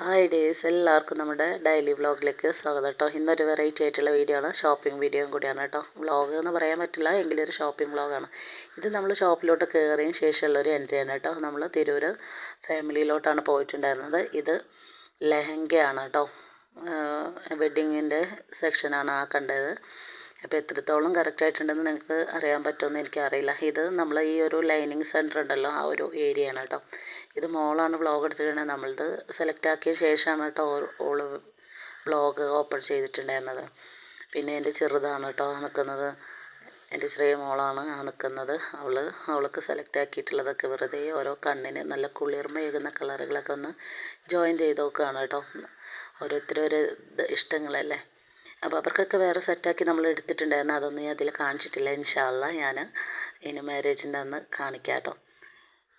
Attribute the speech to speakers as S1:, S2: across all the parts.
S1: Hi days എല്ലാവർക്കും നമ്മുടെ daily വ്ളോഗിലേക്ക് സ്വാഗതം കേട്ടോ ഇന്നൊരു വെറൈറ്റി ആയിട്ടുള്ള വീഡിയോ ആണ്. ഷോപ്പിംഗ് വീഡിയോയും കൂടിയാണ് കേട്ടോ വ്ളോഗ് എന്ന് പറയാൻ പറ്റില്ല എങ്കിലും ഒരു ഷോപ്പിംഗ് വ്ളോഗാണ് ഇത് നമ്മൾ ഷോപ്പിലോട്ട് കയറിയതിന് എൻട്രി ആണ് കേട്ടോ നമ്മൾ തിരൂർ ഫാമിലിയിലോട്ടാണ് പോയിട്ടുണ്ടായിരുന്നത്. ഇത് ലെഹങ്കയാണ് കേട്ടോ വെഡ്ഡിങ്ങിന്റെ സെക്ഷനാണ് ആ കണ്ടത്. അപ്പോൾ എത്രത്തോളം കറക്റ്റ് ആയിട്ടുണ്ടെന്ന് നിങ്ങൾക്ക് അറിയാൻ പറ്റുമെന്ന് എനിക്കറിയില്ല ഇത് നമ്മൾ ഈ ഒരു ലൈനിങ് സെന്റർ ഉണ്ടല്ലോ ആ ഒരു ഏരിയ ആണ് കേട്ടോ ഇത് മോളാണ് വ്ളോഗ് എടുത്തിട്ടുണ്ടെങ്കിൽ നമ്മളത് സെലക്ട് ആക്കിയ ശേഷമാണ് കേട്ടോ ഓൾ ബ്ലോഗ് ഓപ്പൺ ചെയ്തിട്ടുണ്ടായിരുന്നത്. പിന്നെ എന്റെ ചെറുതാണ് കേട്ടോ നിൽക്കുന്നത് എന്റെ ചെറിയ മോളാണ് ആ നിൽക്കുന്നത് അവൾ അവൾക്ക് സെലക്ട് ആക്കിയിട്ടുള്ളതൊക്കെ വെറുതെ ഓരോ കണ്ണിന് നല്ല കുളിർമയേകുന്ന കളറുകളൊക്കെ ഒന്ന് ജോയിൻ ചെയ്ത് നോക്കുകയാണ് കേട്ടോ ഓരോരുത്തരും ഇഷ്ടങ്ങളല്ലേ? അപ്പോൾ അവർക്കൊക്കെ വേറെ സെറ്റാക്കി നമ്മൾ എടുത്തിട്ടുണ്ടായിരുന്നു. അതൊന്നും ഞാൻ അതിൽ കാണിച്ചിട്ടില്ല. ഇൻഷാല്ല ഞാൻ ഇനി മാരേജിന്റെ അന്ന് കാണിക്കാം കേട്ടോ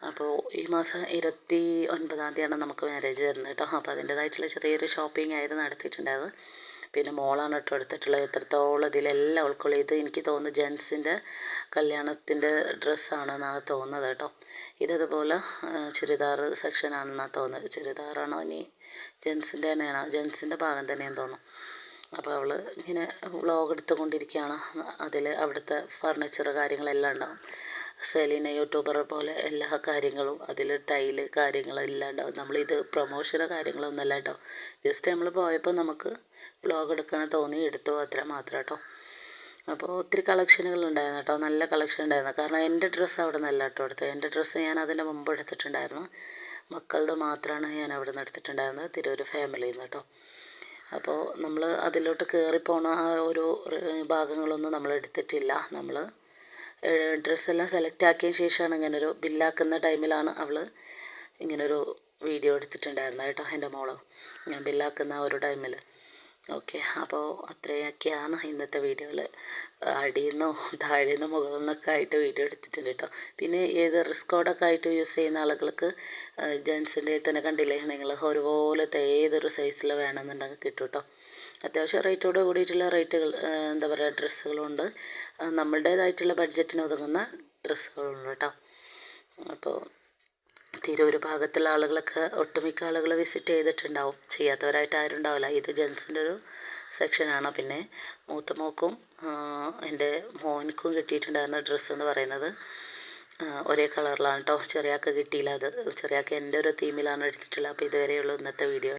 S1: അപ്പോൾ ഈ മാസം ഇരുപത്തി ഒൻപതാം തീയതിയാണ് നമുക്ക് മാരേജ് വരുന്നത് കേട്ടോ. അപ്പോൾ അതിന്റേതായിട്ടുള്ള ചെറിയൊരു ഷോപ്പിംഗ് ആയിരുന്നു നടത്തിയിട്ടുണ്ടായത് പിന്നെ മോളാണ് കേട്ടോ എടുത്തിട്ടുള്ളത്. എത്രത്തോളം ഇതിലെല്ലാം ഉൾക്കൊള്ളും. ഇത് എനിക്ക് തോന്നുന്നു ജെൻസിന്റെ കല്യാണത്തിന്റെ ഡ്രസ്സാണെന്നാണ് തോന്നുന്നത് കേട്ടോ. ഇതതുപോലെ ചുരിദാർ സെക്ഷനാണെന്നാണ് തോന്നുന്നത്. ചുരിദാറാണോ ഇനി? ജെൻസിന്റെ തന്നെയാണോ? ജെൻസിന്റെ ഭാഗം തന്നെയാണെന്ന് തോന്നുന്നു. അപ്പോൾ അവൾ ഇങ്ങനെ വ്ളോഗ് എടുത്തുകൊണ്ടിരിക്കുകയാണ്. അതിൽ അവിടുത്തെ ഫർണിച്ചർ കാര്യങ്ങളെല്ലാം ഉണ്ടാവും. സെലീന യൂട്യൂബർ പോലെ എല്ലാ കാര്യങ്ങളും അതിൽ ടൈൽ കാര്യങ്ങളെല്ലാം ഉണ്ടാവും. നമ്മളിത് പ്രൊമോഷനോ കാര്യങ്ങളൊന്നുമല്ല കേട്ടോ. ജസ്റ്റ് നമ്മൾ പോയപ്പോൾ നമുക്ക് വ്ളോഗ് എടുക്കാൻ തോന്നി എടുത്തു. അത്ര മാത്രം കേട്ടോ. അപ്പോൾ ഒത്തിരി കളക്ഷനുകൾ ഉണ്ടായിരുന്നു കേട്ടോ. നല്ല കളക്ഷൻ ഉണ്ടായിരുന്നു. കാരണം എന്റെ ഡ്രസ്സ് അവിടെ നിന്നല്ല കേട്ടോ എടുത്തത്. എന്റെ ഡ്രസ്സ് ഞാൻ അതിന്റെ മുമ്പ് എടുത്തിട്ടുണ്ടായിരുന്നു. മക്കളുടെ മാത്രമാണ് ഞാൻ അവിടെ നിന്ന് എടുത്തിട്ടുണ്ടായിരുന്നത്. തിരൂർ ഫാമിലിയിൽ നിന്ന് കേട്ടോ. അപ്പോൾ നമ്മൾ അതിലോട്ട് കയറിപ്പോണ ആ ഒരു ഭാഗങ്ങളൊന്നും നമ്മൾ എടുത്തിട്ടില്ല. നമ്മൾ ഡ്രസ്സെല്ലാം സെലക്ട് ആക്കിയ ശേഷമാണ് ഇങ്ങനൊരു ബില്ലാക്കുന്ന ടൈമിലാണ് അവൾ ഇങ്ങനൊരു വീഡിയോ എടുത്തിട്ടുണ്ടായിരുന്നത് കേട്ടോ എന്റെ മോൾ. ഞാൻ ബില്ലാക്കുന്ന ആ ഒരു ടൈമിൽ ഓക്കെ അപ്പോൾ അത്രയൊക്കെയാണ് ഇന്നത്തെ വീഡിയോയിൽ. അടിയിൽ നിന്നോ താഴെ മുകളിൽ നിന്നൊക്കെ ആയിട്ട് വീഡിയോ എടുത്തിട്ടുണ്ട് കേട്ടോ പിന്നെ ഏത് റിസ്കോഡൊക്കെ ആയിട്ട് യൂസ് ചെയ്യുന്ന ആളുകൾക്ക് ജെൻസിന്റെ തന്നെ കണ്ടില്ലേ നിങ്ങൾ ഒരുപോലത്തെ ഏതൊരു സൈസിൽ വേണമെന്നുണ്ടെങ്കിൽ കിട്ടും കേട്ടോ അത്യാവശ്യം റേറ്റോട് കൂടിയിട്ടുള്ള റേറ്റുകൾ എന്താ പറയുക ഡ്രസ്സുകളുണ്ട്. നമ്മളുടേതായിട്ടുള്ള ബഡ്ജറ്റിന് ഒതുങ്ങുന്ന ഡ്രസ്സുകളുണ്ട് കേട്ടോ അപ്പോൾ തിരൂർ ഭാഗത്തുള്ള ആളുകളൊക്കെ ഒട്ടുമിക്ക ആളുകൾ വിസിറ്റ് ചെയ്തിട്ടുണ്ടാവും. ചെയ്യാത്തവരായിട്ട് ആരും ഉണ്ടാവില്ല. ഇത് ജെൻസിന്റെ ഒരു സെക്ഷനാണ് പിന്നെ മൂത്ത മോക്കും എന്റെ മോനിക്കും കിട്ടിയിട്ടുണ്ടായിരുന്ന ഡ്രസ്സ് എന്ന് പറയുന്നത് ഒരേ കളറിലാണ് കേട്ടോ ചെറിയാൾക്ക് കിട്ടിയില്ല. അത് ചെറിയാൾക്ക് എന്റെ ഒരു തീമിലാണ് എടുത്തിട്ടുള്ളത്. അപ്പോൾ ഇതുവരെയുള്ളൂ ഇന്നത്തെ വീഡിയോ